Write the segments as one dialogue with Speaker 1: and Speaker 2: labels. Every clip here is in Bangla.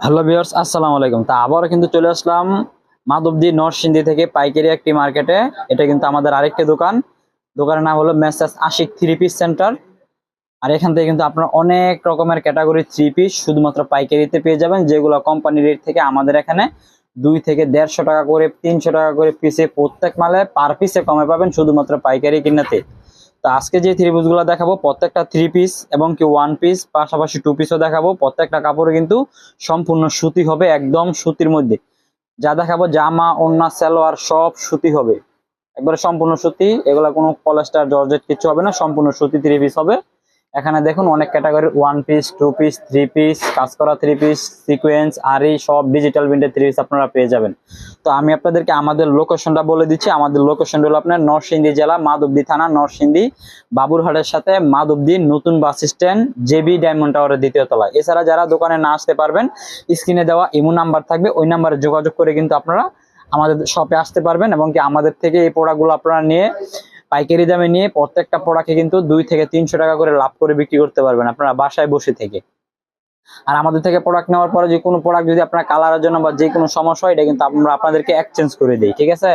Speaker 1: হ্যালো ভিউয়ার্স, আসসালামু আলাইকুম। তা আবারও কিন্তু চলে আসলাম মাধবদী নরসিংদী থেকে পাইকারি একটি মার্কেটে। এটা কিন্তু আমাদের আরেকটি দোকান। দোকানের নাম হলো Messrs Ashik three piece centre. আর এখান থেকে কিন্তু আপনারা অনেক রকমের ক্যাটাগরি থ্রি পিস শুধুমাত্র পাইকারিতে পেয়ে যাবেন, যেগুলো কোম্পানি রেট থেকে আমাদের এখানে দুই থেকে দেড়শো টাকা করে, তিনশো টাকা করে পিসে প্রত্যেক মালে পার পিসে কমে পাবেন শুধুমাত্র পাইকারি কিনাতে তো আজকে যে থ্রি পিসগুলো দেখাবো, প্রত্যেকটা থ্রি পিস এবং কি ওয়ান পিস পাশাপাশি টু পিসও দেখাবো। প্রত্যেকটা কাপড়ে কিন্তু সম্পূর্ণ সুতি হবে, একদম সুতির মধ্যে। যা দেখাবো, জামা ওন্না সালোয়ার, সব সুতি হবে। একবারে সম্পূর্ণ সুতি, এগুলা কোনো পলেস্টার জর্জেট কিছু হবে না, সম্পূর্ণ সুতি থ্রি পিস হবে। এখানে দেখুন অনেক ক্যাটাগরির one piece two piece three piece কাজ করা থ্রি পিস সিকোয়েন্স আর এই সব ডিজিটাল প্রিন্টের থ্রি পিস আপনারা পেয়ে যাবেন। তো আমি আপনাদেরকে আমাদের লোকেশনটা বলে দিচ্ছি। আমাদের লোকেশন হলো আপনার নরসিংদী জেলা, মাধবদী থানা, নরসিংদী, বাবুরহাটের সাথে মাধবদী নতুন বাস স্ট্যান্ড জেবি ডায়মন্ড টাওয়ারের দ্বিতীয় তলায়। এছাড়া যারা দোকানে না আসতে পারবেন স্ক্রিনে দেওয়া ইমো নাম্বার থাকবে। ওই নাম্বারে যোগাযোগ করে কিন্তু আপনারা আমাদের শপে আসতে পারবেন এবং কি আমাদের থেকে এই প্রোডাক্টগুলো আপনারা নিয়ে পাইকারি দামে নিয়ে প্রত্যেকটা প্রোডাক্টে কিন্তু দুই থেকে তিনশো টাকা করে লাভ করে বিক্রি করতে পারবেন আপনারা বাসায় বসে থেকে। আর আমাদের থেকে প্রোডাক্ট নেওয়ার পরে যে কোনো প্রোডাক্ট যদি আপনার কালারের জন্য বা যে কোনো সমস্যা হয়, এটা কিন্তু আমরা আপনাদেরকে এক্সচেঞ্জ করে দিই, ঠিক আছে?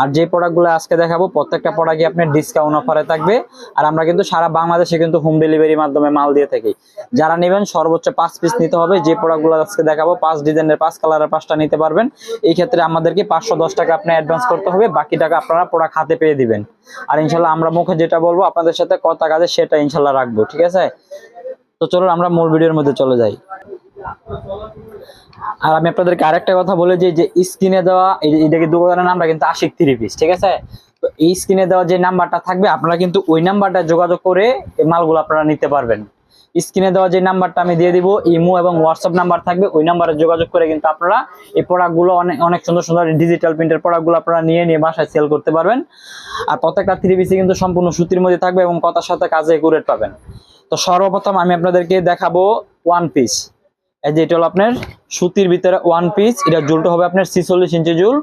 Speaker 1: আর যে প্রোডাক্টগুলো আজকে দেখাবো, প্রত্যেকটা প্রোডাক্টই আপনার ডিসকাউন্ট অফারে থাকবে। আর আমরা কিন্তু সারা বাংলাদেশে কিন্তু হোম ডেলিভারির মাধ্যমে মাল দিয়ে থাকি। যারা নেবেন, সর্বোচ্চ পাঁচ পিস নিতে হবে। যে প্রোডাক্টগুলো আজকে দেখাবো, পাঁচ ডিজাইনের পাঁচ কালারের পাঁচটা নিতে পারবেন। এই ক্ষেত্রে আমাদেরকে পাঁচশো দশ টাকা আপনি অ্যাডভান্স করতে হবে। বাকি টাকা আপনারা প্রোডাক্ট হাতে পেয়ে দিবেন। আর ইনশাল্লাহ আমরা মুখে যেটা বলব, আপনাদের সাথে কথা কাজে সেটা ইনশাল্লাহ রাখব, ঠিক আছে? তো চলুন আমরা মূল ভিডিওর মধ্যে চলে যাই। আর আমি আপনাদেরকে আরেকটা কথা বলে যে স্ক্রিনে দেওয়া এটাকে দোকানের নামটা কিন্তু আশিক থ্রি পিস ঠিক আছে? তো এই স্ক্রিনে দেওয়া যে নাম্বারটা থাকবে, আপনারা কিন্তু ওই নাম্বারটা যোগাযোগ করে এই মালগুলো আপনারা নিতে পারবেন। স্ক্রিনে দেওয়া যে নাম্বারটা আমি দিয়ে দিব, ইমো এবং হোয়াটসঅ্যাপ নাম্বার থাকবে, ওই নাম্বারে যোগাযোগ করে কিন্তু আপনারা এই প্রোডাক্টগুলো অনেক অনেক সুন্দর সুন্দর ডিজিটাল প্রিন্টের প্রোডাক্টগুলো আপনারা নিয়ে নিয়ে বাসায় সেল করতে পারবেন। আর প্রত্যেকটা থ্রি পিসে কিন্তু সম্পূর্ণ সুতির মধ্যে থাকবে এবং কথার সাথে কাজে একুরেট পাবেন। তো সর্বপ্রথম আমি আপনাদেরকে দেখাবো ওয়ান পিস এই যে এটা হলো আপনার সুতির ভিতরে ওয়ান পিস এটা জুলটা হবে আপনার ছিচল্লিশ ইঞ্চি জুল,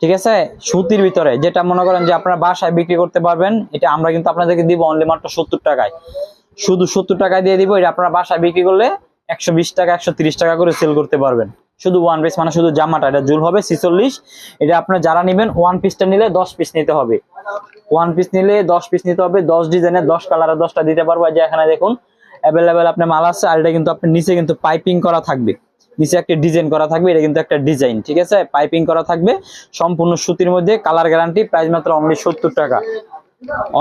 Speaker 1: ঠিক আছে? সুতির ভিতরে, যেটা মনে করেন যে আপনারা বাসায় বিক্রি করতে পারবেন, এটা আমরা কিন্তু আপনাদেরকে দিব অনলি মাত্র সত্তর টাকায়। শুধু সত্তর টাকায় দিয়ে দিব, এটা আপনারা বাসায় বিক্রি করলে একশো বিশ টাকা, একশো টাকা করে সেল করতে পারবেন। শুধু ওয়ান পিস মানে শুধু জামাটা, এটা জুল হবে ছিচল্লিশ। এটা আপনার যারা নেবেন ওয়ান পিসটা নিলে দশ পিস নিতে হবে। ওয়ান পিস নিলে দশ পিস নিতে হবে, দশ ডিজাইনের দশ কালারের দশটা দিতে পারব। যে এখানে দেখুন অ্যাভেলেবেল আপনার মাল আছে, আর এটা কিন্তু আপনার নিচে কিন্তু পাইপিং করা থাকবে। নিচে একটা ডিজাইন করা থাকবে, এটা কিন্তু একটা ডিজাইন ঠিক আছে? পাইপিং করা থাকবে, সম্পূর্ণ সুতির মধ্যে কালার গ্যারান্টি প্রাইস মাত্র অনলি সত্তর টাকা।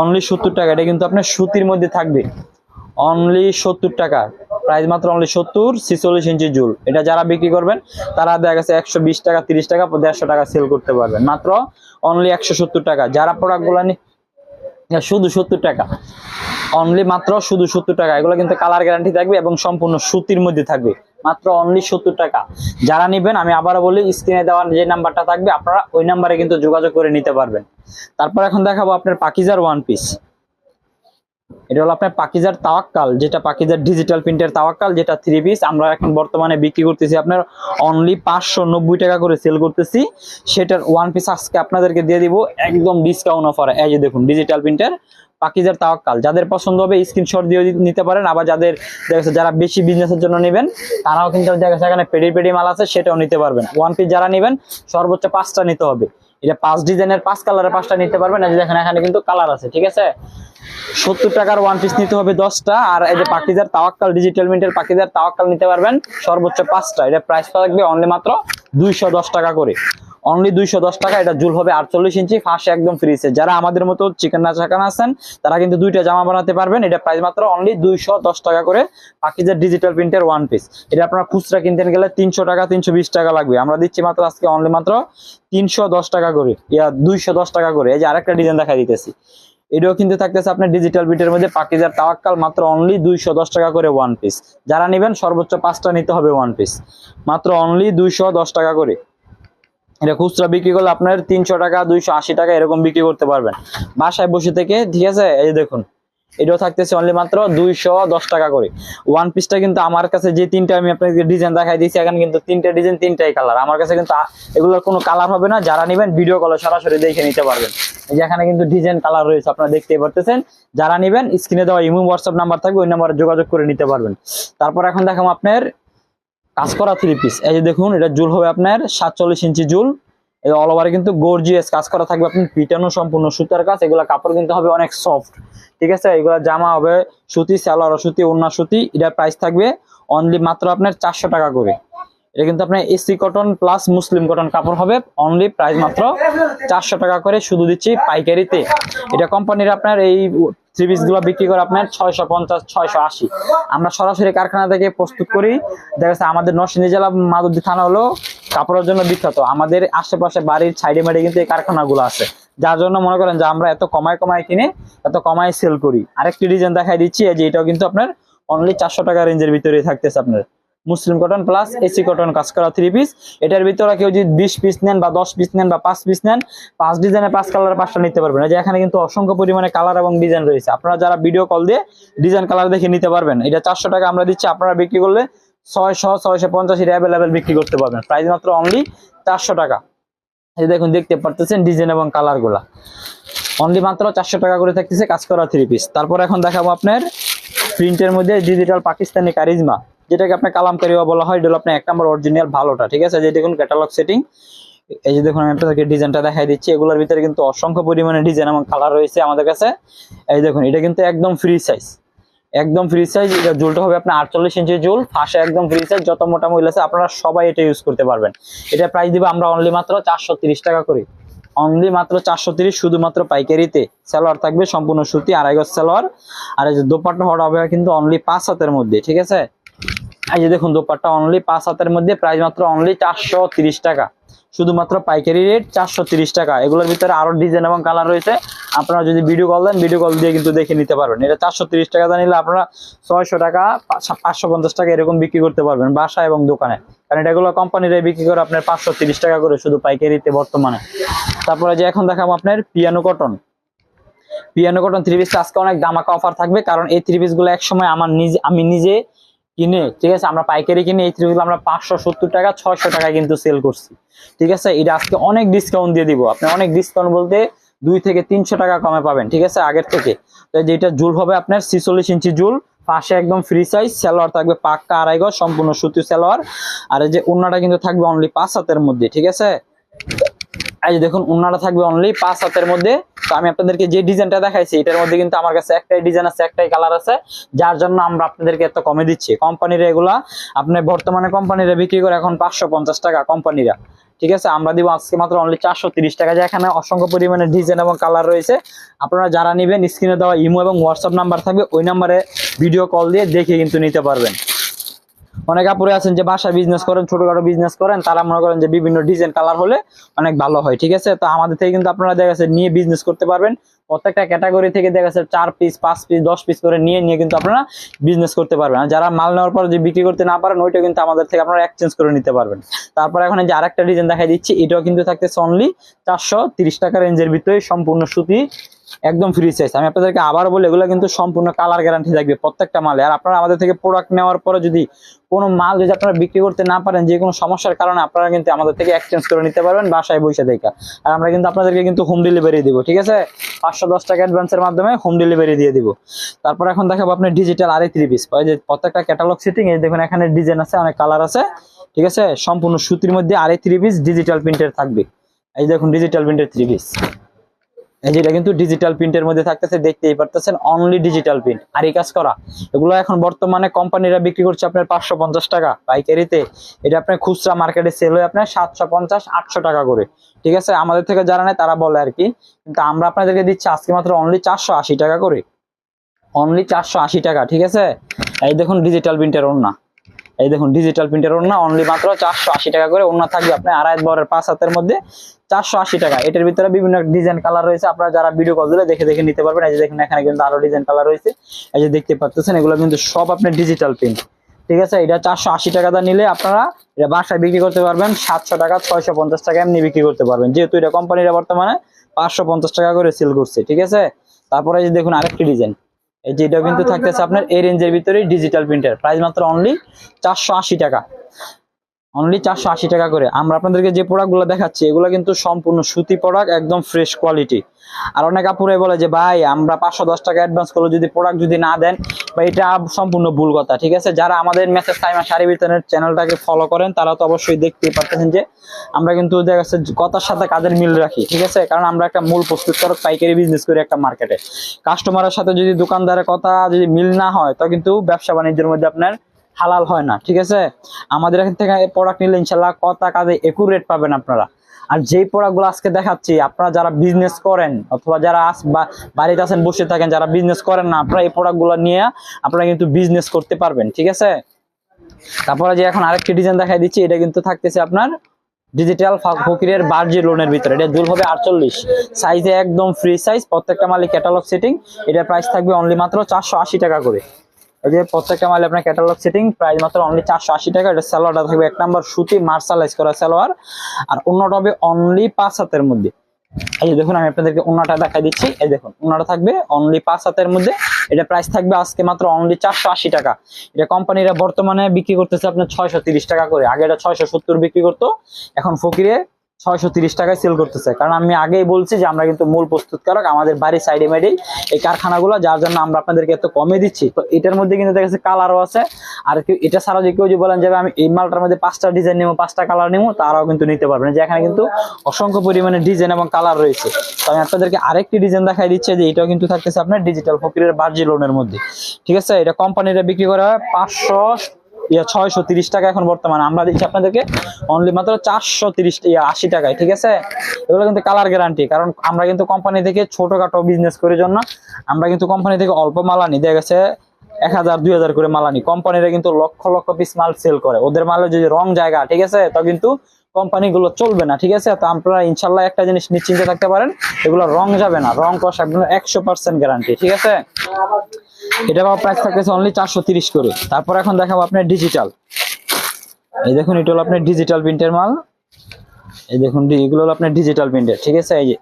Speaker 1: অনলি সত্তর টাকা, এটা কিন্তু আপনার সুতির মধ্যে থাকবে। অনলি সত্তর টাকা। প্রাইস মাত্র অনলি সত্তর, ছিচল্লিশ ইঞ্চি জুল। এটা যারা বিক্রি করবেন, তারা দেখা গেছে একশো বিশ টাকা, তিরিশ টাকা, দেড়শো টাকা সেল করতে পারবেন। মাত্র অনলি একশো সত্তর টাকা। যারা প্রোডাক্টগুলো শুধু সত্তর টাকা। অনলি মাত্র শুধু সত্তর টাকা। এগুলো কিন্তু কালার গ্যারান্টি থাকবে এবং সম্পূর্ণ সুতির মধ্যে থাকবে। মাত্র অনলি সত্তর টাকা। যারা নেবেন, আমি আবারও বলি স্ক্রিনে দেওয়ার যে নাম্বারটা থাকবে, আপনারা ওই নাম্বারে কিন্তু যোগাযোগ করে নিতে পারবেন। তারপর এখন দেখাবো আপনার পাকিজার ওয়ান পিস এটা হলো আপনার পাকিজার তাওয়াক্কাল, যেটা পাকিজার ডিজিটাল প্রিন্টের তাওয়াক্কাল, যেটা থ্রি পিস আমরা এখন বর্তমানে বিক্রি করতেছি আপনার অনলি পাঁচশো নব্বই টাকা করে সেল করতেছি। সেটার ওয়ান পিস আজকে আপনাদেরকে দিয়ে দিব একদম ডিসকাউন্ট অফার এই যে দেখুন ডিজিটাল প্রিন্টের পাকিজার তাওয়াক্কাল। যাদের পছন্দ হবে স্ক্রিনশট দিয়ে নিতে পারেন। আবার যাদের, দেখা যারা বেশি বিজনেসের জন্য নেবেন, তারাও কিন্তু দেখা এখানে পেডি পেডি মাল আছে, সেটাও নিতে পারবেন। ওয়ান পিস যারা নেবেন, সর্বোচ্চ পাঁচটা নিতে হবে। এটা পাঁচ ডিজাইনের, পাঁচ কালারের পাঁচটা নিতে পারবেন। এই যে দেখেন, এখানে কিন্তু কালার আছে, ঠিক আছে? সত্তর টাকার ওয়ান পিস নিতে হবে দশটা, আর এই যে পাকিজার তাওয়াক্কাল ডিজিটাল মিন্টের পাকিজার তাওয়াক্কাল নিতে পারবেন। সর্বোচ্চ পাঁচটা, এটা প্রাইস থাকবে অনলি মাত্র দুইশো দশ টাকা করে। অনলি দুইশো দশ টাকা, এটা জুল হবে আটচল্লিশ ইঞ্চি, ফাঁসে একদম ফ্রিসে যারা আমাদের মতো চিকেন না চাকান আছেন, তারা কিন্তু দুইটা জামা বানাতে পারবেন। এটা প্রাইস মাত্র অনলি দুইশো দশ টাকা করে পাকিজার ডিজিটাল প্রিন্টের ওয়ান পিস এটা আপনারা খুচরা কিনতে গেলে তিনশো টাকা, তিনশো বিশ টাকা লাগবে। আমরা দিচ্ছি মাত্র আজকে অনলি মাত্র তিনশো দশ টাকা করে। ইয়া, দুইশো দশ টাকা করে। এই যে আরেকটা ডিজাইন দেখা দিতেছি। এটাও কিন্তু থাকতেছে আপনার ডিজিটাল বিটের মধ্যে পাকিজার তাওয়াক্কাল মাত্র অনলি দুইশো দশ টাকা করে ওয়ান পিস যারা নেবেন, সর্বোচ্চ পাঁচটা নিতে হবে ওয়ান পিস মাত্র অনলি দুইশো দশ টাকা করে। এটা খুচরা বিক্রি করলে আপনার তিনশো টাকা, দুইশো আশি টাকা এরকম বিক্রি করতে পারবেন। বাসায় বসে থেকে, ঠিক আছে? এই দেখুন, এটাও থাকতেছে অনলি মাত্র দুইশো দশ টাকা করে। ওয়ান পিসটা কিন্তু আমার কাছে যে তিনটা আমি আপনাকে ডিজাইন দেখাই দিয়েছি, এখানে কিন্তু তিনটা ডিজাইন তিনটাই কালার আমার কাছে কিন্তু এগুলোর কোনো কালার হবে না। যারা নেবেন ভিডিও কলে সরাসরি দেখে নিতে পারবেন। এই যে এখানে কিন্তু ডিজাইন কালার রয়েছে, আপনারা দেখতেই পারতেছেন। যারা নেবেন স্ক্রিনে দেওয়া ইমো হোয়াটসঅ্যাপ নাম্বার থাকবে, ওই নাম্বারে যোগাযোগ করে নিতে পারবেন। তারপর এখন দেখাবো আপনার কাজ করা থ্রি পিস এই যে দেখুন, এটা জুল হবে আপনার সাতচল্লিশ ইঞ্চি জুল। এই অল ওভারে কিন্তু গর্জিয়াস কাজ করা থাকবে। আপনি পিটানো সম্পূর্ণ সুতার কাজ, এগুলো কাপড় কিন্তু হবে অনেক সফট ঠিক আছে? এগুলো জামা হবে সুতি, সালোয়ার সুতি ওন্না সুতি, এটার প্রাইস থাকবে অনলি মাত্র আপনার চারশো টাকা করে। এটা কিন্তু আপনার AC cotton plus Muslim cotton কাপড় হবে। অনলি প্রাইস মাত্র চারশো টাকা করে। শুধু দিচ্ছি পাইকারিতে। এটা কোম্পানির আপনার এই থ্রি পিসগুলো বিক্রি করে আপনার ছয়শো পঞ্চাশ, ছয়শো আশি। আমরা সরাসরি কারখানা থেকে প্রস্তুত করি। দেখা যাচ্ছে আমাদের নরসিংদী জেলা মাদুদি থানা হলো কাপড়ের জন্য বিখ্যাত। আমাদের আশেপাশে বাড়ির সাইডে মাইডে কিন্তু এই কারখানাগুলো আছে। যার জন্য মনে করেন যে আমরা এত কমায় কমায় কিনে, এত কমায় সেল করি। আরেকটি ডিজাইন দেখাই দিচ্ছি যে এটাও কিন্তু আপনার অনলি চারশো টাকা রেঞ্জের ভিতরে থাকতেছে আপনার। Muslim cotton plus AC cotton কাজ করা থ্রি পিস এটার ভিতরে কেউ যদি বিশ পিস নেন বা দশ পিস নেন বা পাঁচ পিস নেন, পাঁচ ডিজাইনের পাঁচ কালার পাঁচটা নিতে পারবেন। যে এখানে কিন্তু অসংখ্য পরিমাণে কালার এবং ডিজাইন রয়েছে। আপনারা যারা ভিডিও কল দিয়ে ডিজাইন কালার দেখে নিতে পারবেন, এটা চারশো টাকা আমরা দিচ্ছি। আপনারা বিক্রি করলে ছয়শো ছয়শো পঞ্চাশ এটা অ্যাভেলেবেল বিক্রি করতে পারবেন। প্রাইস মাত্র অনলি চারশো টাকা। এই দেখুন, দেখতে পারতেছেন ডিজাইন এবং কালারগুলা। অনলি মাত্র চারশো টাকা করে থাকতেছে, কাজ করা থ্রি পিস তারপর এখন দেখাবো আপনার প্রিন্টের মধ্যে ডিজিটাল পাকিস্তানি কারিজমা যেটাকে আপনার কালামকারিও বলা হয় এটা হলো আপনার এক নম্বর অরিজিনাল ভালোটা, ঠিক আছে? যে দেখুন ক্যাটালগ সেটিং এই যে দেখুন, আমি আপনাদেরকে ডিজাইনটা দেখাই দিচ্ছি। এগুলোর ভিতরে কিন্তু অসংখ্য পরিমাণে ডিজাইন এবং কালার রয়েছে আমাদের কাছে। এই দেখুন, এটা কিন্তু একদম ফ্রি সাইজ একদম ফ্রি সাইজ এটা জুলটা হবে আপনার আটচল্লিশ ইঞ্চি জুল, ফাঁসে একদম ফ্রি সাইজ যত মোটা মহিলা আছে, আপনারা সবাই এটা ইউজ করতে পারবেন। এটা প্রাইস দিব আমরা অনলি মাত্র চারশো টাকা করে। অনলি মাত্র চারশো তিরিশ, শুধুমাত্র পাইকারিতে। সালোয়ার থাকবে সম্পূর্ণ সুতি, আড়াই গজ সালোয়ার আর এই যে দোপাট্টা হওয়া হবে কিন্তু অনলি পাঁচ হাতের মধ্যে, ঠিক আছে? এই যে দেখুন, দোপাট্টা অনলি পাঁচ হাতের মধ্যে প্রাইস মাত্র অনলি চারশো টাকা। শুধুমাত্র পাইকারি রেট চারশো টাকা। এগুলোর ভিতরে আরও ডিজাইন এবং কালার রয়েছে। আপনারা যদি ভিডিও কল দেন ভিডিও কল দিয়ে কিন্তু দেখে নিতে পারবেন। এটা চারশো টাকা নিলে আপনারা ছয়শো টাকা, পাঁচশো পঞ্চাশ টাকা এরকম বিক্রি করতে পারবেন বাসা এবং দোকানে। কারণ এটাগুলো কোম্পানিরা বিক্রি করে আপনার পাঁচশো টাকা করে শুধু পাইকারিতে বর্তমানে। তারপরে যে এখন দেখাবো আপনার piano cotton piano cotton three piece আজকে অনেক দামাকা অফার থাকবে। কারণ এই থ্রি পিসগুলো একসময় আমার নিজে, আমি নিজে কিনে, ঠিক আছে? আমরা পাইকারি কিনে এই থ্রি আমরা পাঁচশো সত্তর টাকা, ছয়শো টাকায় কিন্তু সেল করছি। ঠিক আছে? এটা আজকে অনেক ডিসকাউন্ট দিয়ে দিব। আপনি অনেক ডিসকাউন্ট বলতে দুই থেকে তিনশো টাকা কমে পাবেন, ঠিক আছে? আগের থেকে। তো যেটা জুল হবে আপনার ছিচল্লিশ ইঞ্চি জুল, পাশে একদম ফ্রি সাইজ সালোয়ার থাকবে পাক্কা আড়াই গজ, সম্পূর্ণ সুতি সালোয়ার। আর এই যে উন্নাটা কিন্তু থাকবে অনলি পাঁচ হাতের মধ্যে, ঠিক আছে? এই যে দেখুন, উন্নাটা থাকবে অনলি পাঁচ হাতের মধ্যে। তো আমি আপনাদেরকে যে ডিজাইনটা দেখাইছি, এটার মধ্যে কিন্তু আমার কাছে একটাই ডিজাইন আছে, একটাই কালার আছে, যার জন্য আমরা আপনাদেরকে এত কমে দিচ্ছি। কোম্পানির এগুলা, আপনি বর্তমানে কোম্পানিরা বিক্রি করে এখন পাঁচশো পঞ্চাশ টাকা কোম্পানিরা ঠিক আছে, আমরা দিব আজকে মাত্র অনলি চারশো তিরিশ টাকা যেখানে অসংখ্য পরিমাণে ডিজাইন এবং কালার রয়েছে। আপনারা যারা নেবেন স্ক্রিনে দেওয়া ইমো এবং হোয়াটসঅ্যাপ নাম্বার থাকবে, ওই নাম্বারে ভিডিও কল দিয়ে দেখে কিন্তু নিতে পারবেন। অনেক আপুরে আছেন যে বাসা বিজনেস করেন, ছোটখাটো বিজনেস করেন, তারা মনে করেন যে বিভিন্ন ডিজাইন কালার হলে অনেক ভালো হয়, ঠিক আছে? তো আমাদের থেকে কিন্তু আপনারা দেখা যাচ্ছে নিয়ে বিজনেস করতে পারবেন। প্রত্যেকটা ক্যাটাগরি থেকে দেখা যাচ্ছে চার পিস পাঁচ পিস দশ পিস করে নিয়ে নিয়ে কিন্তু আপনারা বিজনেস করতে পারবেন। আর যারা মাল নেওয়ার পর যে বিক্রি করতে না পারেন, ওইটা কিন্তু আমাদের থেকে আপনারা এক্সচেঞ্জ করে নিতে পারবেন। তারপর এখন যে আরেকটা ডিজাইন দেখাই দিচ্ছি, এটাও কিন্তু থাকতেছে অনলি চারশো টাকা রেঞ্জের ভিতরে সম্পূর্ণ সুতি একদম ফ্রি সাইজ আমি আপনাদেরকে আবার বলি, এগুলো কিন্তু সম্পূর্ণ কালার গ্যারান্টি থাকবে প্রত্যেকটা মালে। আর আপনারা আমাদের থেকে প্রোডাক্ট নেওয়ার পরে যদি কোনো মাল যদি আপনারা বিক্রি করতে না পারেন, যে কোনো সমস্যার কারণে আপনারা কিন্তু আমাদের থেকে এক্সচেঞ্জ করে নিতে পারবেন বাসায় বসে দেখা। আর আমরা কিন্তু আপনাদেরকে কিন্তু হোম ডেলিভারি দিব, ঠিক আছে? পাঁচশো দশ টাকা অ্যাডভান্সের মাধ্যমে হোম ডেলিভারি দিয়ে দিব। তারপর এখন দেখাবো আপনি ডিজিটাল আড়াই থ্রি পিস যে প্রত্যেকটা ক্যাটালগ সিটিং এই দেখুন এখানে ডিজাইন আছে, অনেক কালার আছে, ঠিক আছে? সম্পূর্ণ সুতির মধ্যে আড়াই থ্রি পিস ডিজিটাল প্রিন্টের থাকবে। এই দেখুন ডিজিটাল প্রিন্টের থ্রি পিস যেটা কিন্তু ডিজিটাল প্রিন্টের মধ্যে থাকতেছে, দেখতেই পারতেছেন অনলি ডিজিটাল প্রিন্ট আর এই কাজ করা, এগুলো এখন বর্তমানে কোম্পানিরা বিক্রি করছে আপনার পাঁচশো পঞ্চাশ টাকা পাইকারিতে। এটা আপনার খুচরা মার্কেটে সেল হয় আপনার সাতশো পঞ্চাশ, আটশো টাকা করে। ঠিক আছে? আমাদের থেকে যারা নেয় তারা বলে আর কি, কিন্তু আমরা আপনাদেরকে দিচ্ছি আজকে মাত্র অনলি চারশো আশি টাকা করে। অনলি চারশো আশি টাকা, ঠিক আছে? এই দেখুন ডিজিটাল প্রিন্টের ওড়না। এই দেখুন ডিজিটাল প্রিন্টের ওড়না অনলি মাত্র চারশো আশি টাকা করে। ওড়না থাকবে আপনার আড়াই বরের পাঁচ হাতের মধ্যে। চারশো আশি টাকা। এটার ভিতরে বিভিন্ন ডিজাইন কালার রয়েছে। আপনারা যারা ভিডিও কল দিলে দেখে দেখে নিতে পারবেন। এই যে দেখুন, এখানে কিন্তু আরও ডিজাইন কালার রয়েছে। এই যে দেখতে পাচ্ছেন, এগুলো কিন্তু সব আপনার ডিজিটাল প্রিন্ট ঠিক আছে? এটা চারশো আশি টাকা দা নিলে আপনারা এটা বাসায় বিক্রি করতে পারবেন। সাতশো টাকা, ছয়শো পঞ্চাশ টাকা এমনি বিক্রি করতে পারবেন। যেহেতু এটা কোম্পানিরা বর্তমানে পাঁচশো পঞ্চাশ টাকা করে সেল করছে। ঠিক আছে? তারপরে যে দেখুন, আরেকটি ডিজাইন এই যে এটাও কিন্তু থাকতেছে আপনার এই রেঞ্জের ভিতরে ডিজিটাল প্রিন্টার প্রাইস মাত্র অনলি চারশো আশি টাকা। অনলি চারশো আশি টাকা করে। আমরা আপনাদেরকে যে প্রোডাক্টগুলো দেখাচ্ছি, এগুলো কিন্তু সম্পূর্ণ সুতি প্রোডাক্ট একদম ফ্রেশ কোয়ালিটি আর অনেক আপুরে বলে যে, ভাই, আমরা পাঁচশো দশ টাকা অ্যাডভান্স করলে যদি প্রোডাক্ট যদি না দেন বা এটা সম্পূর্ণ ভুল কথা। ঠিক আছে? যারা আমাদের মেসেজ টাইম শাড়ি বিতরণের চ্যানেলটাকে ফলো করেন, তারা তো অবশ্যই দেখতেই পারতেছেন যে, আমরা কিন্তু দেখা যাচ্ছে কথার সাথে কাজের মিল রাখি, ঠিক আছে? কারণ আমরা একটা মূল প্রস্তুত প্রস্তুতকারক পাইকারি বিজনেস করি একটা মার্কেটে কাস্টমারের সাথে যদি দোকানদারের কথা যদি মিল না হয়, তো কিন্তু ব্যবসা বাণিজ্যের মধ্যে আপনার হালাল হয় না, ঠিক আছে? আমাদের এখান থেকে প্রোডাক্ট নিলে ইনশাল্লাহ কথা কাজে একুরেট পাবেন আপনারা। আর যেই প্রোডাক্টগুলো আজকে দেখাচ্ছি, আপনারা যারা বিজনেস করেন অথবা যারা আস- বা বাড়িতে আছেন, বসে থাকেন, যারা বিজনেস করেন না, আপনারা এই প্রোডাক্টগুলো নিয়ে আপনারা কিন্তু বিজনেস করতে পারবেন, ঠিক আছে? তারপরে যে এখন আরেকটি ডিজাইন দেখাই দিচ্ছি, এটা কিন্তু থাকতেছে আপনার ডিজিটাল ফকিরের বার্জি লোনের ভিতরে। এটা দুল হবে আটচল্লিশ। সাইজে একদম ফ্রি সাইজ প্রত্যেকটা মালিক ক্যাটালগ সেটিং এটার প্রাইস থাকবে অনলি মাত্র চারশো আশি টাকা করে। যে প্রত্যেকটা মালে আপনার ক্যাটালগ সেটিং প্রাইস মাত্র অনলি চারশো আশি টাকা। এটা সালোয়ারটা থাকবে এক নাম্বার সুতি মার্শালাইজ করা সালোয়ার। আর অন্যটা হবে অনলি পাঁচ হাতের মধ্যে। এই যে দেখুন, আমি আপনাদেরকে অন্যটা দেখাই দিচ্ছি। এই দেখুন অন্যটা থাকবে অনলি পাঁচ হাতের মধ্যে। এটা প্রাইস থাকবে আজকে মাত্র অনলি চারশো আশি টাকা। এটা কোম্পানিরা বর্তমানে বিক্রি করতেছে আপনার ছয়শো তিরিশ টাকা করে। আগে এটা ছয়শো সত্তর বিক্রি করতো। এখন ফকিরে ছয়শো তিরিশ টাকায় সেল করতেছে। কারণ আমি আগেই বলছি যে আমরা কিন্তু মূল প্রস্তুতকারক, আমাদের বাড়ির সাইডে মেডেই এই কারখানাগুলো, যার জন্য আমরা আপনাদেরকে এত কমে দিচ্ছি। তো এটার মধ্যে কিন্তু দেখা যাচ্ছে কালারও আছে। আর এটা ছাড়াও যে কেউ যদি বলেন যে আমি এই মালটার মধ্যে পাঁচটা ডিজাইন নেব, পাঁচটা কালার নেব, তারাও কিন্তু নিতে পারবেন যে এখানে কিন্তু অসংখ্য পরিমাণে ডিজাইন এবং কালার রয়েছে। তো আমি আপনাদেরকে আরেকটি ডিজাইন দেখাই দিচ্ছে যে, এটাও কিন্তু থাকতেছে আপনার ডিজিটাল ফকিরের বার্জি লোনের মধ্যে। ঠিক আছে? এটা কোম্পানিরা বিক্রি করা হয় পাঁচশো ছয়শো তিরিশ টাকা এখন বর্তমানে। আমরা দিচ্ছি আপনাদেরকে অনলি মাত্র চারশো তিরিশ আশি টাকায়, ঠিক আছে? এগুলো কিন্তু কালার গ্যারান্টি কারণ আমরা কিন্তু কোম্পানি থেকে ছোটখাটো বিজনেস করার জন্য, আমরা কিন্তু কোম্পানি থেকে অল্প মাল আনি, দেখা গেছে এক হাজার, দুই হাজার করে মাল আনি। কোম্পানিরা কিন্তু লক্ষ লক্ষ পিস মাল সেল করে। ওদের মালের যদি রং জায়গা, ঠিক আছে, তো কিন্তু কোম্পানিগুলো চলবে না, ঠিক আছে? তো আপনারা ইনশাল্লাহ একটা জিনিস নিশ্চিন্তে থাকতে পারেন, এগুলো রং যাবে না, রং কষ একদম একশো পার্সেন্ট গ্যারান্টি ঠিক আছে? এটা প্রাইস থাকতেছে অনলি চারশো তিরিশ করে। তারপর এখন দেখাবো আপনার ডিজিটাল এই দেখুন, এটা হলো আপনার ডিজিটাল প্রিন্টের মাল। এই দেখুন এগুলো হলো আপনার ডিজিটাল প্রিন্টের ঠিক আছে? এই যে,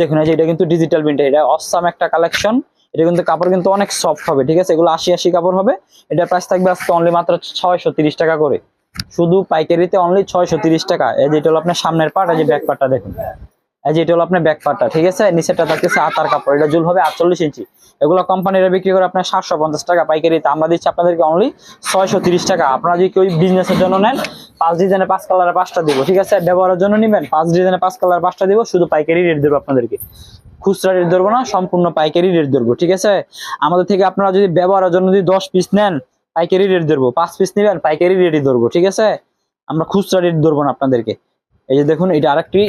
Speaker 1: দেখুন, এই যে এটা কিন্তু ডিজিটাল প্রিন্টের এটা অসাম একটা কালেকশন এটা কিন্তু কাপড় কিন্তু অনেক সফট হবে, ঠিক আছে? এগুলো আশি আশি কাপড় হবে। এটা প্রাইস থাকবে আজকে অনলি মাত্র ছয়শো টাকা করে। শুধু পাইকারিতে অনলি ছয়শো তিরিশ টাকা। এই যে এটা হলো আপনার সামনের পার্ট এই যে ব্যাক পার্টটা দেখুন। এই যে এটা হলো আপনার ব্যাক পার্টটা ঠিক আছে? নিচেরটা থাকতেছে আতার কাপড়, এটা জুল হবে আটচল্লিশ ইঞ্চি। এগুলো কোম্পানিরা বিক্রি করে আপনার সাতশো পঞ্চাশ টাকা পাইকারিতে। আমরা দিচ্ছি আপনাদেরকে অনলি ছয়শো তিরিশ টাকা। আপনারা যদি কেউ বিজনেসের জন্য নেন, পাঁচ ডিজাইনের পাঁচ কালারের পাঁচটা দিব, ঠিক আছে? ব্যবহারের জন্য নেবেন, পাঁচ ডিজাইনের পাঁচ কালার পাঁচটা দিব, শুধু পাইকারি রেট দেবো আপনাদেরকে। খুচরা রেট ধরবো না, সম্পূর্ণ পাইকারি রেট ধরবো, ঠিক আছে? আমাদের থেকে আপনারা যদি ব্যবহারের জন্য যদি দশ পিস নেন পাইকারি রেট ধরবো। পাঁচ পিস নেবেন, পাইকারি রেটই ধরবো, ঠিক আছে? আমরা খুচরা রেট ধরবো না আপনাদেরকে। এই যে দেখুন, এটা আরেকটি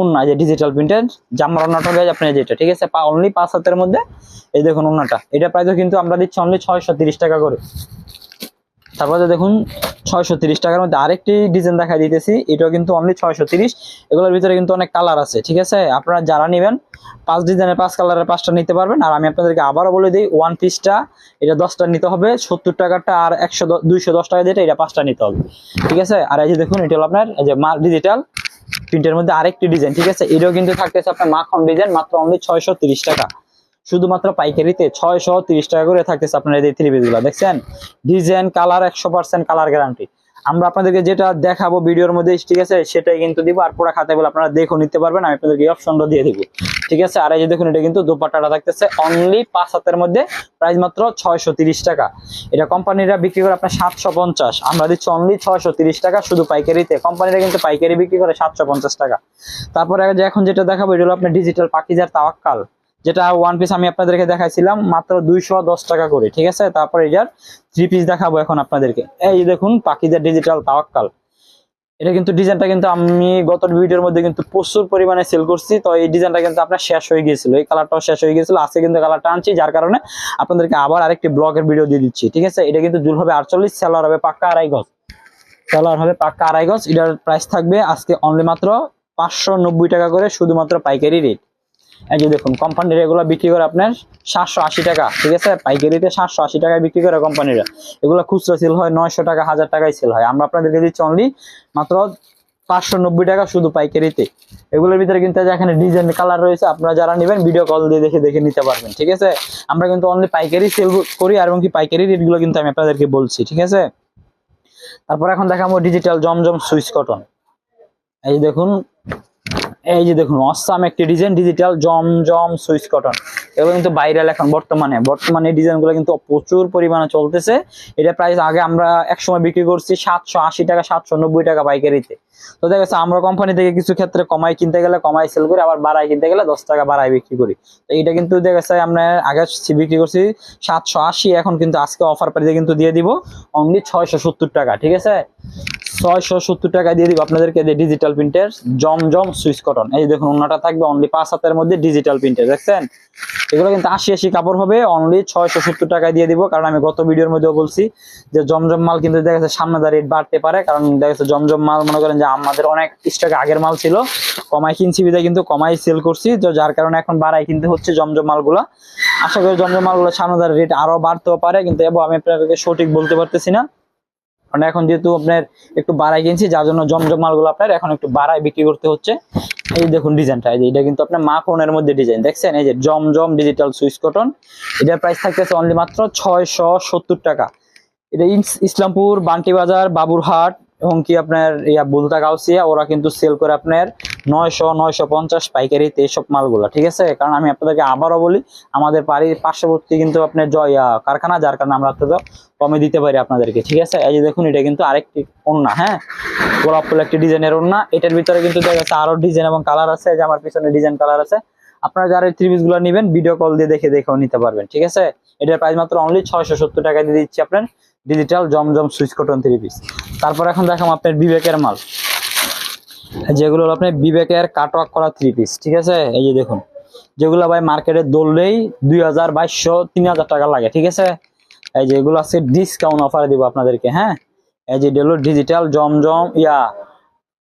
Speaker 1: অন্য যে ডিজিটাল প্রিন্টের জামার হয়ে যায় আপনার যেটা ঠিক আছে? অনলি পাঁচ হাতের মধ্যে, এই দেখুন ওনাটা এটা প্রায় কিন্তু আমরা দিচ্ছি অনলি ছয়শো টাকা করে। তারপরে দেখুন, ছয়শো তিরিশ টাকার মধ্যে আরেকটি ডিজাইন দেখা দিতেছি। এটাও কিন্তু অনলি ছয়শো তিরিশ। এগুলোর ভিতরে কিন্তু অনেক কালার আছে, ঠিক আছে? আপনারা যারা নেবেন, পাঁচ ডিজাইনের পাঁচ কালারের পাঁচটা নিতে পারবেন। আর আমি আপনাদেরকে আবারও বলে দিই ওয়ান পিসটা এটা দশটা নিতে হবে, সত্তর টাকাটা আর একশো দুইশো দশ টাকা যেটা এটা পাঁচটা নিতে হবে, ঠিক আছে? আর এই যে দেখুন, এটা হলো আপনার যে মা ডিজিটাল প্রিন্টের মধ্যে আরেকটি ডিজাইন ঠিক আছে? এটাও কিন্তু থাকতেছে আপনার মাখন ডিজাইন মাত্র অনলি ছয়শো তিরিশ টাকা। শুধুমাত্র পাইকারিতে ছয়শো তিরিশ টাকা করে থাকতেছে আপনার এই থ্রি পিসগুলো দেখছেন? ডিজাইন কালার একশো পার্সেন্ট কালার গ্যারান্টি আমরা আপনাদেরকে যেটা দেখাবো ভিডিওর মধ্যে, ঠিক আছে? সেটাই কিন্তু দিব, আর পুরো খাতে বলে আপনারা দেখো নিতে পারবেন, আমি আপনাদেরকে অপশনটা দিয়ে দিব। ঠিক আছে? আর এই যে দেখুন, এটা কিন্তু দোপাট্টাটা থাকতেছে অনলি পাঁচ হাতের মধ্যে প্রাইস মাত্র ছয়শো টাকা। এটা কোম্পানিরা বিক্রি করে আপনার সাতশো পঞ্চাশ, আমরা দিচ্ছি অনলি ছয়শো টাকা, শুধু পাইকারিতে। কোম্পানিরা কিন্তু পাইকারি বিক্রি করে সাতশো পঞ্চাশ টাকা। তারপরে যে এখন যেটা দেখাবো, এটা হলো আপনার ডিজিটাল পাকিজার তাওয়াক্কাল। যেটা ওয়ান পিস আমি আপনাদেরকে দেখাইছিলাম, মাত্র দুইশো দশ টাকা করে, ঠিক আছে? তারপরে এটার থ্রি পিস দেখাবো এখন আপনাদেরকে। এই দেখুন পাকিজার ডিজিটাল তাওয়াক্কাল। এটা কিন্তু ডিজাইনটা কিন্তু আমি গত ভিডিওর মধ্যে কিন্তু প্রচুর পরিমাণে সেল করছি। তো এই ডিজাইনটা কিন্তু আপনার শেষ হয়ে গিয়েছিল। এই কালারটাও শেষ হয়ে গিয়েছিল। আজকে কিন্তু কালারটা আনছি, যার কারণে আপনাদেরকে আবার আরেকটি ব্লগের ভিডিও দিয়ে দিচ্ছি, ঠিক আছে? এটা কিন্তু জুল হবে আটচল্লিশ সেলার হবে পাক্কা আড়াই গজ। সেলার হবে পাক্কা আড়াই গজ, এটার প্রাইস থাকবে আজকে অনলি মাত্র পাঁচশো নব্বই টাকা করে, শুধুমাত্র পাইকারি রেট এই যে দেখুন কোম্পানির এগুলো বিক্রি করে আপনার সাতশো আশি টাকা, ঠিক আছে? পাইকারিতে সাতশো আশি টাকায় বিক্রি করে কোম্পানিরা এগুলো খুচরা সেল হয়, নয়শো টাকা, হাজার টাকায় সেল হয়। আমরা আপনাদেরকে দিচ্ছি অনলি মাত্র পাঁচশো নব্বই টাকা শুধু পাইকারিতে। এগুলোর ভিতরে কিন্তু এখানে ডিজাইন কালার রয়েছে, আপনারা যারা নেবেন ভিডিও কল দিয়ে দেখে দেখে নিতে পারবেন, ঠিক আছে? আমরা কিন্তু অনলি পাইকারি সেল করি, আর কি পাইকারি রেটগুলো কিন্তু আমি আপনাদেরকে বলছি, ঠিক আছে? তারপর এখন দেখাবো ডিজিটাল জমজম সুইচ কটন এই দেখুন এই যে দেখুন অসাম একটি ডিজাইন ডিজিটাল জমজম সুইচ কটন। এগুলো কিন্তু ভাইরাল এখন বর্তমানে। বর্তমানে এই ডিজাইনগুলো কিন্তু প্রচুর পরিমাণে চলতেছে। এটা প্রাইস আগে আমরা এক সময় বিক্রি করছি সাতশো আশি টাকা, সাতশো নব্বই টাকা পাইকারিতে তো। দেখা যাচ্ছে আমরা কোম্পানি থেকে কিছু ক্ষেত্রে কমাই কিনতে গেলে কমাই সেল করি, আবার বাড়াই কিনতে গেলে দশ টাকা বাড়াই বিক্রি করি। তো এটা কিন্তু দেখা যাচ্ছে আমরা আগে বিক্রি করছি সাতশো আশি, এখন কিন্তু আজকে অফার প্রাইসে কিন্তু দিয়ে দিব অনলি ছয়শো সত্তর টাকা, ঠিক আছে? ছয়শো সত্তর টাকা দিয়ে দিব আপনাদেরকে ডিজিটাল প্রিন্টের জমজম সুইচ কটন। এই দেখুন অন্যটা থাকবে অনলি পাঁচ হাতের মধ্যে ডিজিটাল প্রিন্টের দেখছেন? এগুলো কিন্তু আশি আশি কাপড় হবে অনলি ছয়শো সত্তর টাকায় দিয়ে দিব। কারণ আমি গত ভিডিওর মধ্যেও বলছি যে জমজম মাল কিন্তু দেখা যাচ্ছে সামনে দা রেট বাড়তে পারে। কারণ দেখা যাচ্ছে জমজম মাল, মনে করেন যে আমাদের অনেক স্টক আগের মাল ছিল। কমাই কিনছি, বিদায় কিন্তু কমাই সেল করছি। তো যার কারণে এখন বাড়াই কিনতে হচ্ছে জমজম মালগুলো। আশা করি জমজম মালগুলো সামনে দা রেট আরও বাড়তেও পারে, কিন্তু এবং আমি আপনাদেরকে সঠিক বলতে পারতেছি না। কারণ এখন যেহেতু আপনার একটু বাড়াই কিনছি, যার জন্য জমজম মালগুলো আপনার এখন একটু বাড়াই বিক্রি করতে হচ্ছে। এই দেখুন ডিজাইনটা, এই যে এটা কিন্তু আপনার মাখনের মধ্যে ডিজাইন, দেখছেন? এই যে জমজম ডিজিটাল সুইচ কটন, এটার প্রাইস থাকতেছে অনলি মাত্র ছয়শো সত্তর টাকা। এটা ইস- ইসলামপুর বান্টি বাজার বাবুরহাট এবং কি আপনার ইয়া বুলতা গাউসিয়া ওরা কিন্তু সেল করে আপনার নয়শো নয়শো পঞ্চাশ পাইকারিতে এইসব মালগুলো, ঠিক আছে? কারণ আমি আপনাদেরকে আবারও বলি, আমাদের বাড়ির পার্শ্ববর্তী কিন্তু আপনার জয় কারখানা, যার কারণে আমরা আপনাদের কমে দিতে পারি আপনাদেরকে, ঠিক আছে? এই যে দেখুন, এটা কিন্তু আরেকটি ওন্না হ্যাঁ? গোলাপ ফুল একটি ডিজাইনের ওন্না এটার ভিতরে কিন্তু দেখা যাচ্ছে আরও ডিজাইন এবং কালার আছে যে আমার পিছনে ডিজাইন কালার আছে। আপনারা যারা থ্রি পিসগুলো নেবেন, ভিডিও কল দিয়ে দেখে দেখেও নিতে পারবেন, ঠিক আছে? এটার প্রাইস মাত্র অনলি ছয়শো সত্তর টাকা দিয়ে দিচ্ছি আপনার digital Zamzam Swiss cotton three piece তারপর এখন দেখাম আপনার বিবেকের মাল। যেগুলো হলো আপনার বিবেকের কাটওয়ার্ক করা থ্রি পিস ঠিক আছে? এই যে দেখুন, যেগুলো ভাই মার্কেটে দৌড়লেই দুই হাজার বাইশশো, তিন হাজার টাকা লাগে, ঠিক আছে? এই যে এগুলো আছে ডিসকাউন্ট অফারে দিব আপনাদেরকে হ্যাঁ? এই যে হলো ডিজিটাল জমজম, ইয়া,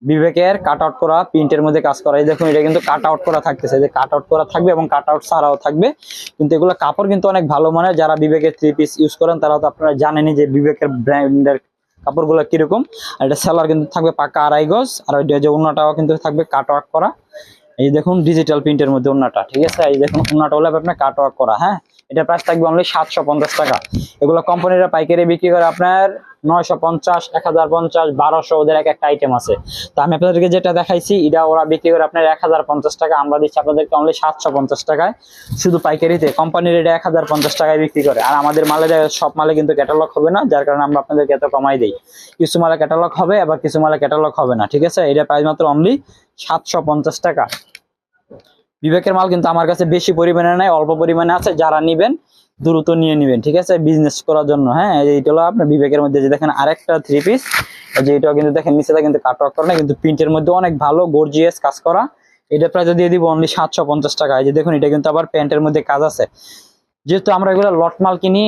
Speaker 1: বিবেকের কাট আউট করা প্রিন্টের মধ্যে কাজ করা। এই দেখুন, এটা কিন্তু কাট আউট করা থাকতেছে। যে কাট আউট করা থাকবে এবং কাট আউট ছাড়াও থাকবে। কিন্তু এগুলো কাপড় কিন্তু অনেক ভালো মানের। যারা বিবেকের থ্রি পিস ইউজ করেন, তারা তো আপনারা জানেনই যে বিবেকের ব্র্যান্ডের কাপড়গুলো কীরকম? আর এটা সেলার কিন্তু থাকবে পাকা আড়াই গজ, আর ওইটা যে ওনাটাও কিন্তু থাকবে কাট ওয়ার্ক করা। এই দেখুন ডিজিটাল প্রিন্টের মধ্যে ওনাটা ঠিক আছে? এই দেখুন ওনাটা হলে আপনার কাট ওয়ার্ক করা হ্যাঁ? এটা প্রাইস থাকবে অনলি সাতশো পঞ্চাশ টাকা। এগুলো কোম্পানিরা পাইকারি বিক্রি করে আপনার নয়শো পঞ্চাশ, এক হাজার পঞ্চাশ, বারোশো ওদের এক একটা আইটেম আছে। তো আমি আপনাদেরকে যেটা দেখাইছি, এটা ওরা বিক্রি করে আপনার এক হাজার পঞ্চাশ টাকা, আমরা দিচ্ছি আপনাদেরকে অনলি সাতশো পঞ্চাশ টাকায়। শুধু পাইকারিতে কোম্পানির এটা এক হাজার পঞ্চাশ টাকায় বিক্রি করে। আর আমাদের মালে সব মালে কিন্তু ক্যাটালগ হবে না, যার কারণে আমরা আপনাদেরকে এত কমাই দিই। কিছু মালে ক্যাটালগ হবে, আবার কিছু মালে ক্যাটালগ হবে না, ঠিক আছে? এটা প্রাইস মাত্র অনলি সাতশো পঞ্চাশ টাকা। বিবেকের মাল কিন্তু আমার কাছে বেশি পরিমাণে নাই, অল্প পরিমাণে আছে, যারা নিবেন দ্রুত নিয়ে নিবেন, ঠিক আছে? বিজনেস করার জন্য হ্যাঁ? এইটা হলো আপনার বিবেকের মধ্যে যে দেখেন আরেকটা থ্রি পিস যে এটাও কিন্তু দেখেন, নিচেটা কিন্তু কাটওয়ার্ক করা না কিন্তু প্রিন্টের মধ্যে অনেক ভালো গর্জিয়াস কাজ করা। এটা প্রায় দিয়ে দিব অনলি সাতশো পঞ্চাশ টাকা, এই যে দেখুন, এটা কিন্তু আবার প্যান্টের মধ্যে কাজ আছে। যেহেতু আমরা এগুলো লট মাল কিনি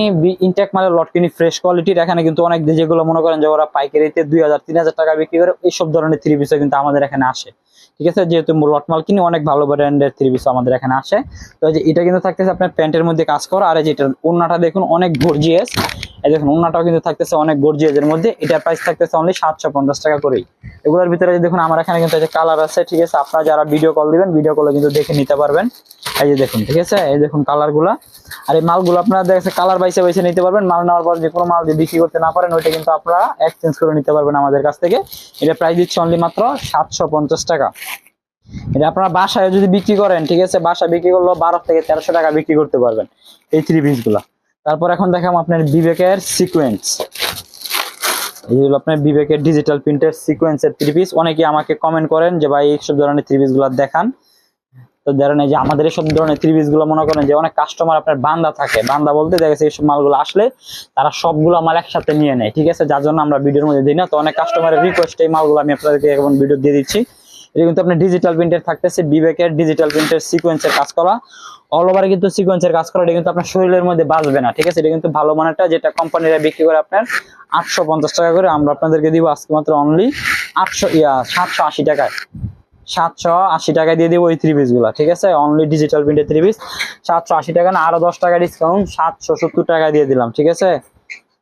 Speaker 1: ইনটেক মালের লট কিনি ফ্রেশ কোয়ালিটির এখানে কিন্তু অনেক যেগুলো মনে করেন যে ওরা পাইকারিতে দুই হাজার, তিন হাজার টাকা বিক্রি করে, এইসব ধরনের থ্রি পিসও কিন্তু আমাদের এখানে আসে। ঠিক আছে? যেহেতু লট মাল কিনি অনেক ভালো ব্র্যান্ডের থ্রি পিস আমাদের এখানে আসে। তো যে এটা কিন্তু থাকতেছে আপনার প্যান্টের মধ্যে কাজ করা। আর এই যে এটার ওন্নাটা দেখুন, অনেক গর্জিয়াস এই দেখুন ওন্নাটাও কিন্তু থাকতেছে অনেক গর্জিয়াস এর মধ্যে। এটার প্রাইস থাকতেছে অনলি সাতশো পঞ্চাশ টাকা করেই। এগুলোর ভিতরে দেখুন, আমার এখানে কিন্তু যে কালার আছে, ঠিক আছে? আপনারা যারা ভিডিও কল দিবেন ভিডিও কলে কিন্তু দেখে নিতে পারবেন। এই যে দেখুন, ঠিক আছে? এই দেখুন কালারগুলা। আর এই মালগুলো আপনারা দেখছে কালার বাইসে বাইসে নিতে পারবেন। মাল নেওয়ার পর যে কোনো মাল যদি বিক্রি করতে না পারেন, ওইটা কিন্তু আপনারা এক্সচেঞ্জ করে নিতে পারবেন আমাদের কাছ থেকে। এটা প্রাইস দিচ্ছে অনলি মাত্র সাতশো পঞ্চাশ টাকা। এটা আপনারা বাসায় যদি বিক্রি করেন, ঠিক আছে? বাসায় বিক্রি করলেও বারো থেকে তেরোশো টাকা বিক্রি করতে পারবেন এই থ্রি পিসগুলা। তারপর এখন দেখাম আপনার বিবেকের সিকোয়েন্স এই হলো আপনার বিবেকের ডিজিটাল প্রিন্টের সিকোয়েন্সের থ্রি পিস অনেকে আমাকে কমেন্ট করেন যে, ভাই, এইসব ধরনের থ্রি পিসগুলা দেখান। তো ধরেন এই যে আমাদের এইসব ধরনের থ্রি পিসগুলো মনে করেন যে, অনেক কাস্টমার আপনার বান্দা থাকে। বান্দা বলতে দেখা গেছে এইসব মালগুলো আসলে তারা সবগুলো মাল একসাথে নিয়ে নেয়, ঠিক আছে? যার জন্য আমরা ভিডিওর মধ্যে দিই না। তো অনেক কাস্টমারের রিকোয়েস্ট এই মালগুলো আমি আপনাদেরকে এখন ভিডিও দিয়ে দিচ্ছি। এটা কিন্তু আপনার ডিজিটাল প্রিন্টের থাকতেছে, বিবেকের ডিজিটাল প্রিন্টের সিকোয়েন্সের কাজ করা। অল ওভার কিন্তু সিকোয়েন্সের কাজ করা, এটা কিন্তু আপনার শরীরের মধ্যে বাঁচবে না, ঠিক আছে? এটা কিন্তু ভালো মানেরটা, যেটা কোম্পানিরা বিক্রি করে আপনার আটশো পঞ্চাশ টাকা করে, আমরা আপনাদেরকে দিব আজকে মাত্র অনলি আটশো, ইয়া, সাতশো আশি টাকায়। সাতশো আশি টাকায় দিয়ে দিব ওই থ্রি পিসগুলা, ঠিক আছে? অনলি ডিজিটাল প্রিন্টের থ্রি পিস সাতশো আশি টাকা না, আরও দশ টাকা ডিসকাউন্ট সাতশো সত্তর টাকা দিয়ে দিলাম, ঠিক আছে?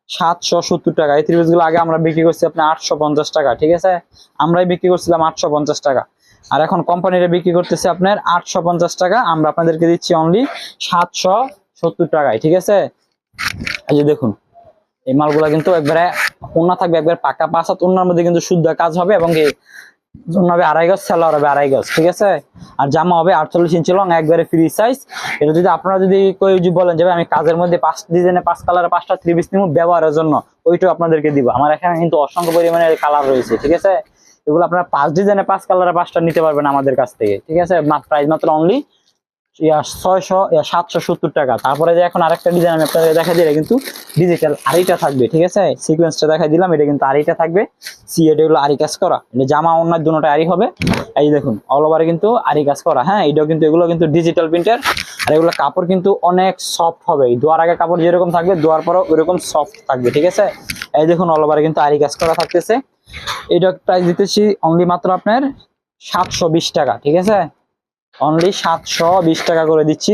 Speaker 1: সাতশো সত্তর টাকা। এই থ্রি আগে আমরা বিক্রি করছি আপনার আটশো পঞ্চাশ টাকা, ঠিক আছে? আমরাই বিক্রি করছিলাম আটশো পঞ্চাশ টাকা। আর এখন কোম্পানিরা বিক্রি করতেছে আপনার আটশো পঞ্চাশ টাকা। আমরা আপনাদেরকে দিচ্ছি অনলি সাতশো সত্তর টাকায়, ঠিক আছে? এই যে দেখুন, এই মালগুলা কিন্তু একবারে ওনা থাকবে, একবার পাকা পাঁচ হাত ওনার মধ্যে কিন্তু শুদ্ধ কাজ হবে এবং ওনা হবে আড়াই গজ, সেলার হবে আড়াই গজ, ঠিক আছে? আর জামা হবে আটচল্লিশ ইঞ্চি লং একবারে ফ্রি সাইজ এটা যদি আপনারা যদি কেউ যদি বলেন যে আমি কাজের মধ্যে পাঁচ ডিজাইনে পাঁচ কালারে পাঁচটা থ্রি পিস নিব ব্যবহারের জন্য, ওইটাও আপনাদেরকে দিব। আমার এখানে কিন্তু অসংখ্য পরিমাণে কালার রয়েছে, ঠিক আছে? এগুলো আপনারা পাঁচ ডিজাইনে পাঁচ কালারে পাঁচটা নিতে পারবেন আমাদের কাছ থেকে, ঠিক আছে? প্রাইস মাত্র অনলি ছয়শো সাতশো সত্তর টাকা। তারপরে যে এখন আরেকটা ডিজাইন আমি আপনাদের দেখা দিই কিন্তু ডিজিটাল আড়িটা থাকবে, ঠিক আছে? সিকোয়েন্সটা দেখা দিলাম, এটা কিন্তু আড়িটা থাকবে। সি, এটা হলো আড়ি কাজ করা। এটা জামা অন্য দুটোটা আড়ি হবে। এই দেখুন অল ওভারে কিন্তু আড়ি কাজ করা। হ্যাঁ এটাও কিন্তু, এগুলো কিন্তু ডিজিটাল প্রিন্টার আর এগুলো কাপড় কিন্তু অনেক সফট হবে। দোয়ার আগে কাপড় যেরকম থাকবে দোয়ার পরও ওইরকম সফট থাকবে, ঠিক আছে? এই দেখুন অল ওভারে কিন্তু আড়ি কাজ করা থাকতেছে। এটা প্রাইস দিতেছি অনলি মাত্র আপনার সাতশো বিশ টাকা, ঠিক আছে? অনলি সাতশো বিশ টাকা করে দিচ্ছি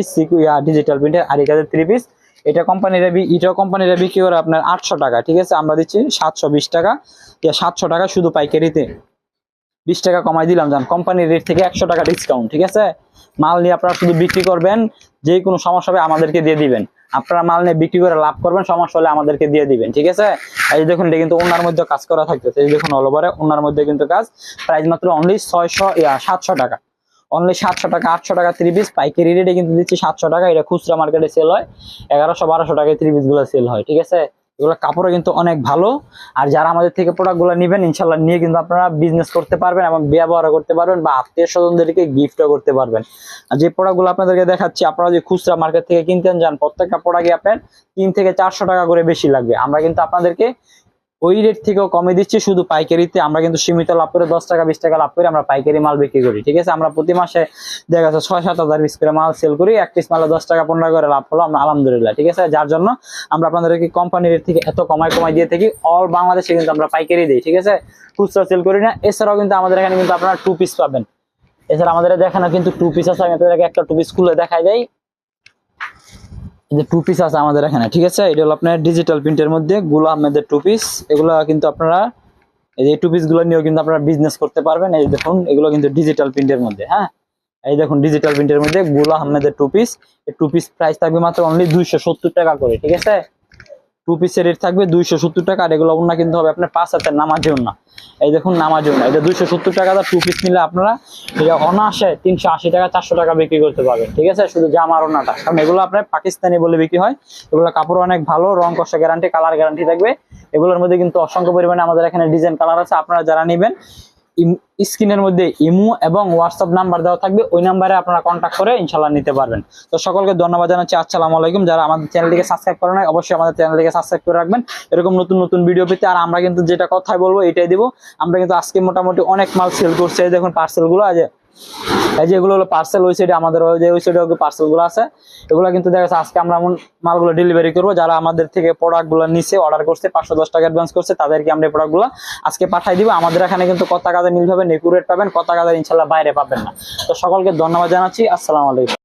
Speaker 1: ডিজিটাল প্রিন্টের আর কাজের থ্রি পিস এটা কোম্পানিরা এটাও কোম্পানিরা বিক্রি করে আপনার আটশো টাকা, ঠিক আছে? আমরা দিচ্ছি সাতশো বিশ টাকা। ইয়া সাতশো টাকা শুধু পাইকারিতে। বিশ টাকা কমাই দিলাম, জান কোম্পানির রেট থেকে একশো টাকা ডিসকাউন্ট ঠিক আছে? মাল নিয়ে আপনারা শুধু বিক্রি করবেন, যে কোনো সমস্যা হবে আমাদেরকে দিয়ে দিবেন। আপনারা মাল নিয়ে বিক্রি করে লাভ করবেন, সমস্যা হলে আমাদেরকে দিয়ে দিবেন, ঠিক আছে? এই দেখুন, এটা কিন্তু ওনার মধ্যে কাজ করা থাকতেছে, এই দেখুন অল ওভারে ওনার মধ্যে কিন্তু কাজ। প্রাইস মাত্র অনলি ছয়শো সাতশো টাকা। অনলি সাতশো টাকা, আটশো টাকা থ্রি পিস পাইকারি রেটে কিন্তু দিচ্ছি সাতশো টাকা। এটা খুচরা মার্কেটে সেল হয়। এগারোশো, বারোশো টাকায় থ্রি পিসগুলো সেল হয়, ঠিক আছে? এগুলো কাপড়ও কিন্তু অনেক ভালো। আর যারা আমাদের থেকে প্রোডাক্টগুলো নেবেন ইনশাল্লাহ নিয়ে কিন্তু আপনারা বিজনেস করতে পারবেন এবং ব্যবহার করতে পারবেন বা আত্মীয় স্বজনদেরকে গিফটও করতে পারবেন। আর যে প্রোডাক্টগুলো আপনাদেরকে দেখাচ্ছি, আপনারা যে খুচরা মার্কেট থেকে কিনতেন যান, প্রত্যেকটা প্রোডাক্টই আপনার তিন থেকে চারশো টাকা করে বেশি লাগবে। আমরা কিন্তু আপনাদেরকে ওই রেট থেকেও কমে দিচ্ছি, শুধু পাইকারিতে আমরা কিন্তু সীমিত লাভ করে, দশ টাকা, বিশ টাকা লাভ করে আমরা পাইকারি মাল বিক্রি করি, ঠিক আছে? আমরা প্রতি মাসে দেখা যাচ্ছে ছয়, সাত হাজার পিস করে মাল সেল করি, এক পিস মালে দশ টাকা, পনেরো করে লাভ হলো, আমরা আলহামদুলিল্লাহ, ঠিক আছে? যার জন্য আমরা আপনাদেরকে কোম্পানি রেট থেকে এত কমায় কমায় দিয়ে থাকি অল বাংলাদেশে কিন্তু আমরা পাইকারি দিই, ঠিক আছে? খুচরা সেল করি না, এছাড়াও কিন্তু আমাদের এখানে কিন্তু আপনারা টু পিস পাবেন। এছাড়া আমাদের দেখানো কিন্তু টু পিস আছে, আমি আপনাদেরকে একটা টু পিস খুলে যাই এই যে টু পিস আছে আমাদের এখানে, ঠিক আছে? এটা হলো আপনার ডিজিটাল প্রিন্টের মধ্যে গুলো আহমেদের টু পিস এগুলো কিন্তু আপনারা এই যে টু পিসগুলো নিয়েও কিন্তু আপনারা বিজনেস করতে পারবেন। এই দেখুন, এগুলো কিন্তু ডিজিটাল প্রিন্টের মধ্যে হ্যাঁ? এই দেখুন ডিজিটাল প্রিন্টের মধ্যে গুলো আহমেদের টু পিস এই টু পিস প্রাইস থাকবে মাত্র অনলি দুইশো সত্তর টাকা করে, ঠিক আছে? টু পিসের রেট থাকবে, দুইশো সত্তর টাকা, আর এগুলো ওনা কিন্তু হবে আপনার পাঁচ হাতের নামাজে ওনা এই দেখুন নামাজে না এটা দুইশো সত্তর টাকা দা টু পিস নিলে আপনারা এটা অনায়াসে তিনশো আশি টাকা, চারশো টাকা বিক্রি করতে পারবেন, ঠিক আছে? শুধু জামার ওনাটা কারণ এগুলো আপনার পাকিস্তানি বলে বিক্রি হয়, এগুলো কাপড় অনেক ভালো, রং কষা গ্যারান্টি কালার গ্যারান্টি থাকবে। এগুলোর মধ্যে কিন্তু অসংখ্য পরিমাণে আমাদের এখানে ডিজাইন কালার আছে, আপনারা যারা নেবেন স্ক্রিনের মধ্যে ইমো এবং হোয়াটসঅ্যাপ নাম্বার দেওয়া থাকবে। ওই নাম্বারে আপনারা কন্ট্যাক্ট করে ইনশাল্লাহ নিতে পারবেন। তো সকলকে ধন্যবাদ জানাচ্ছি। আসসালামু আলাইকুম। যারা আমাদের চ্যানেলটিকে সাবস্ক্রাইব করে নাই, অবশ্যই আমাদের চ্যানেলটিকে সাবস্ক্রাইব করে রাখবেন। এরকম নতুন নতুন ভিডিও পেতে আর আমরা কিন্তু যেটা কথাই বলব, এটাই দিব। আমরা কিন্তু আজকে মোটামুটি অনেক মাল সেল করছি। দেখুন পার্সেলগুলো আছে এই যে এগুলো হলো পার্সেল ওই সাইডে আমাদের যে ওই সাইডে পার্সেলগুলো আছে, এগুলো কিন্তু দেখা যাচ্ছে আজকে আমরা এমন মালগুলো ডেলিভারি করব যারা আমাদের থেকে প্রোডাক্টগুলো নিচে অর্ডার করছে, পাঁচশো দশ টাকা অ্যাডভান্স করছে, তাদেরকে আমরা এই প্রোডাক্টগুলো আজকে পাঠাই দিব। আমাদের এখানে কিন্তু কত কাজে মিল পাবেন একুরেট পাবেন, কত কাজে ইনশাল্লাহ বাইরে পাবেন না। তো সকলকে ধন্যবাদ জানাচ্ছি। আসসালামু আলাইকুম।